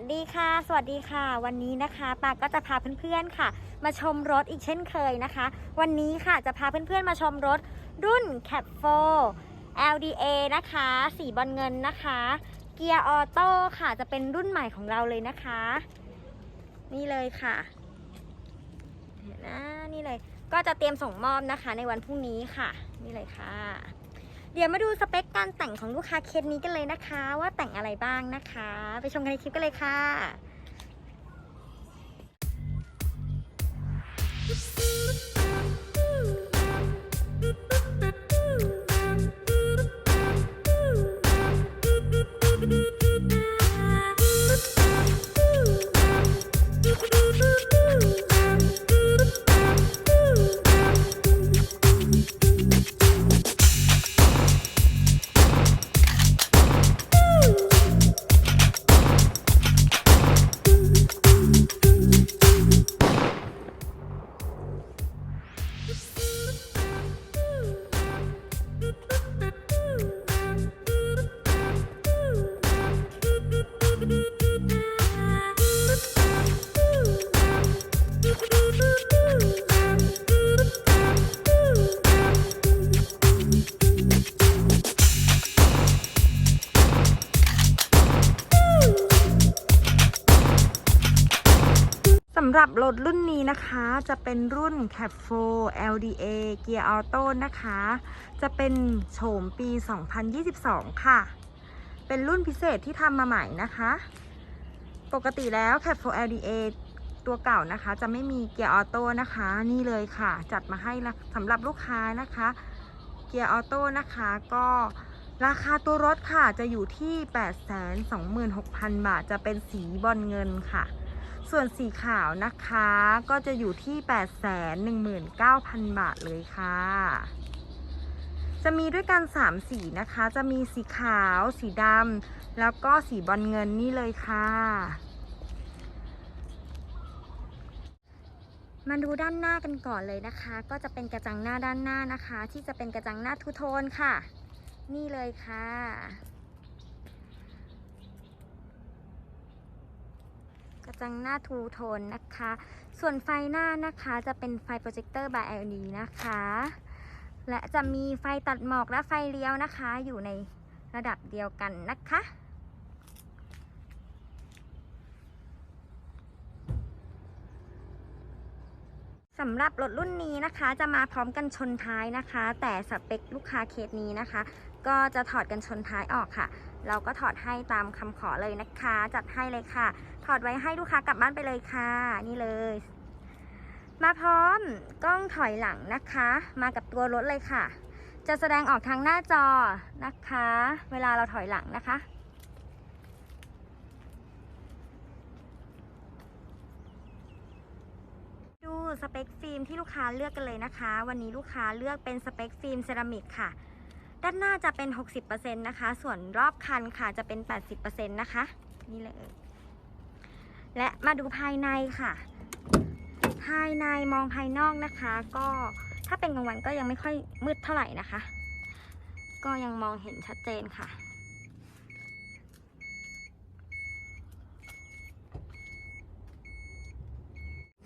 สดีค่ะ สวัสดีค่ะ วันนี้นะคะปาก็จะพาเพื่อนๆค่ะ มาชมรถอีกเช่นเคยนะคะ วันนี้ค่ะจะพาเพื่อนๆมาชมรถรุ่น Cap 4 LDA นะคะ สีบอลเงินนะคะ เกียร์ออโต้ค่ะจะเป็นรุ่นใหม่ของเราเลยนะคะ นี่เลยค่ะเห็นนะนี่เลยก็จะเตรียมส่งมอบนะคะในวันพรุ่งนี้ค่ะ นี่เลยค่ะ ดี๋ยวมาดูสเปคการแต่งของลูกค้าเคสนี้กันเลยนะคะ ว่าแต่งอะไรบ้างนะคะ ไปชมกันในคลิปกันเลยค่ะ สำหรับรถรุ่นนี้นะคะจะเป็นรุ่น Cap 4 LDA Gear Auto นะคะ จะเป็นโฉมปี 2022 ค่ะ เป็นรุ่นพิเศษที่ทำมาใหม่นะคะ ปกติแล้ว Cap 4 LDA ตัวเก่านะคะ จะไม่มีเกียร์ออโต้นะคะ นี่เลยค่ะ จัดมาให้สำหรับลูกค้านะคะ เกียร์ออโต้นะคะก็ราคาตัวรถค่ะจะอยู่ที่ 826,000 บาท จะเป็นสีบอลเงินค่ะ ส่วนสีขาวนะคะก็จะอยู่ที่ 819,000 บาทเลยค่ะ จะมีด้วยกัน 3 สีนะคะ จะมีสีขาว สีดำแล้วก็สีบอลเงินนี่เลยค่ะ มาดูด้านหน้ากันก่อนเลยนะคะ ก็จะเป็นกระจังหน้าด้านหน้านะคะ ที่จะเป็นกระจังหน้าทูโทนค่ะ นี่เลยค่ะ กระจังหน้าทูโทนนะคะ ส่วนไฟหน้านะคะจะเป็นไฟโปรเจคเตอร์ by LED นะคะ และจะมีไฟตัดหมอกและไฟเลี้ยวนะคะ อยู่ในระดับเดียวกันนะคะสำหรับรถรุ่นนี้นะคะจะมาพร้อมกันชนท้ายนะคะ แต่สเปคลูกค้าเคสนี้นะคะ ก็จะถอดกันชนท้ายออกค่ะเราก็ถอดให้ตามคำขอเลยนะคะ จัดให้เลยค่ะ ถอดไว้ให้ลูกค้ากลับบ้านไปเลยค่ะ นี่เลย มาพร้อมกล้องถอยหลังนะคะ มากับตัวรถเลยค่ะ จะแสดงออกทางหน้าจอนะคะ เวลาเราถอยหลังนะคะดูสเปคฟิล์มที่ลูกค้าเลือกกันเลยนะคะ วันนี้ลูกค้าเลือกเป็นสเปคฟิล์มเซรามิกค่ะ ด้านหน้าจะเป็น 60%นะคะ ส่วนรอบคันค่ะจะเป็น 80%นะคะ นี่เลย และมาดูภายในค่ะ ภายในมองภายนอกนะคะ ก็ถ้าเป็นกลางวันก็ยังไม่ค่อยมืดเท่าไหร่นะคะ ก็ยังมองเห็นชัดเจนค่ะ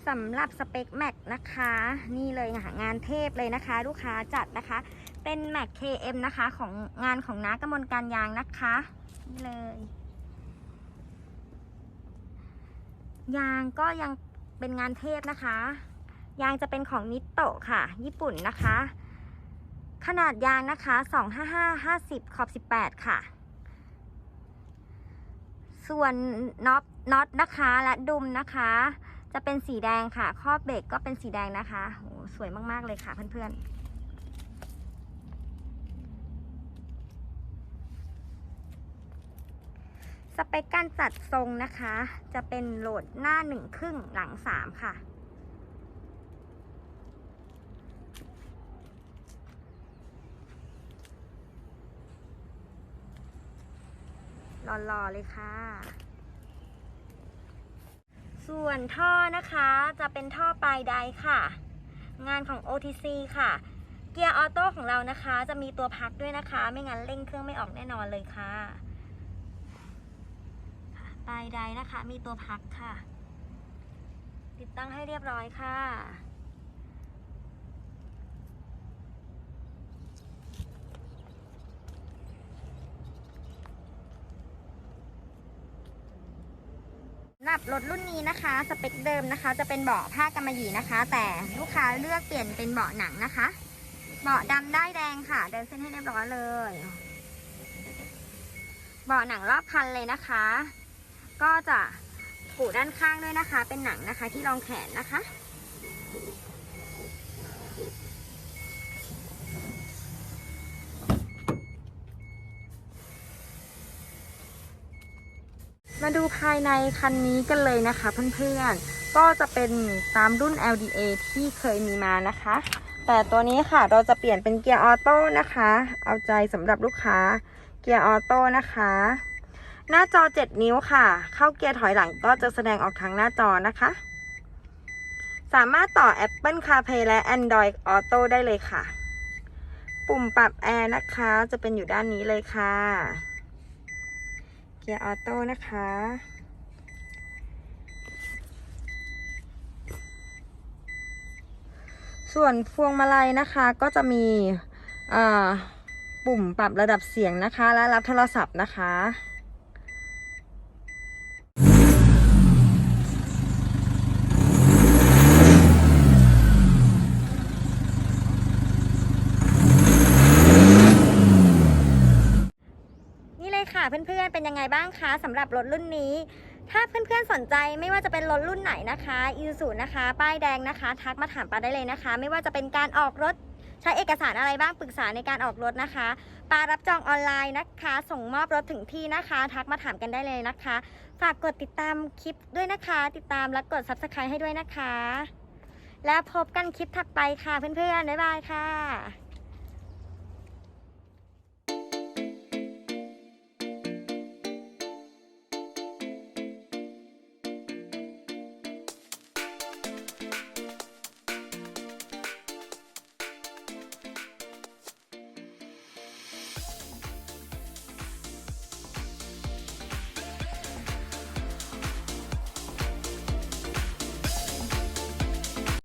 สำหรับสเปคแม็กนะคะ นี่เลยค่ะงานเทพเลยนะคะ ลูกค้าจัดนะคะ เป็นแม็ก KM นะคะของงานของน้ากมลการยางนะคะนี่เลย ยางก็ยังเป็นงานเทพนะคะ ยางจะเป็นของนิโตะค่ะ ญี่ปุ่นนะคะ ขนาดยางนะคะ 255 50 ขอบ 18 ค่ะ ส่วนน็อตน็อตนะคะและดุมนะคะ จะเป็นสีแดงค่ะครอบเบรกก็เป็นสีแดงนะคะโหสวยมาก ๆ เลยค่ะเพื่อนๆ สเปคการจัดทรงนะคะ จะเป็นโหลดหน้าหนึ่งครึ่งหลังสามค่ะรอๆเลยค่ะ ส่วนท่อนะคะจะเป็นท่อปลายใดค่ะ งานของ OTC ค่ะ เกียร์ออโต้ของเรานะคะ จะมีตัวพักด้วยนะคะ ไม่งั้นเร่งเครื่องไม่ออกแน่นอนเลยค่ะ ด้ลายใดนะคะ มีตัวพักค่ะ ติดตั้งให้เรียบร้อยค่ะสำหรับรถรุ่นนี้นะคะ สเปคเดิมนะคะ จะเป็นเบาะผ้ากำมะหยี่นะคะ แต่ลูกค้าเลือกเปลี่ยนเป็นเบาะหนังนะคะ เบาะดำได้แดงค่ะ เดินเส้นให้เรียบร้อยเลย เบาะหนังรอบคันเลยนะคะ ก็จะปูด้านข้างด้วยนะคะ เป็นหนังนะคะที่รองแขนนะคะ มาดูภายในคันนี้กันเลยนะคะเพื่อนๆ ก็จะเป็นตามรุ่น LDA ที่เคยมีมานะคะ แต่ตัวนี้ค่ะเราจะเปลี่ยนเป็นเกียร์ออโต้นะคะ เอาใจสำหรับลูกค้าเกียร์ออโต้นะคะ หน้าจอ 7 นิ้วค่ะ เข้าเกียร์ถอยหลังก็จะแสดงออกทางหน้าจอนะคะ สามารถต่อ Apple CarPlay และ Android Auto ได้เลยค่ะ ปุ่มปรับแอร์นะคะ จะเป็นอยู่ด้านนี้เลยค่ะ เกียร์ออโต้นะคะ ส่วนพวงมาลัยนะคะก็จะมีปุ่มปรับระดับเสียงนะคะ และรับโทรศัพท์นะคะ นี่ เพื่อนๆเป็นยังไงบ้างคะสำหรับรถรุ่นนี้ ถ้าเพื่อนๆสนใจไม่ว่าจะเป็นรถรุ่นไหนนะคะอีซูนะคะ ป้ายแดงนะคะ ทักมาถามปาได้เลยนะคะ ไม่ว่าจะเป็นการออกรถใช้เอกสารอะไรบ้างปรึกษาในการออกรถนะคะปารับจองออนไลน์นะคะ ส่งมอบรถถึงที่นะคะ ทักมาถามกันได้เลยนะคะ ฝากกดติดตามคลิปด้วยนะคะ ติดตามและกด subscribe ให้ด้วยนะคะ แล้วพบกันคลิปถัดไปค่ะเพื่อนๆบ๊ายบายค่ะ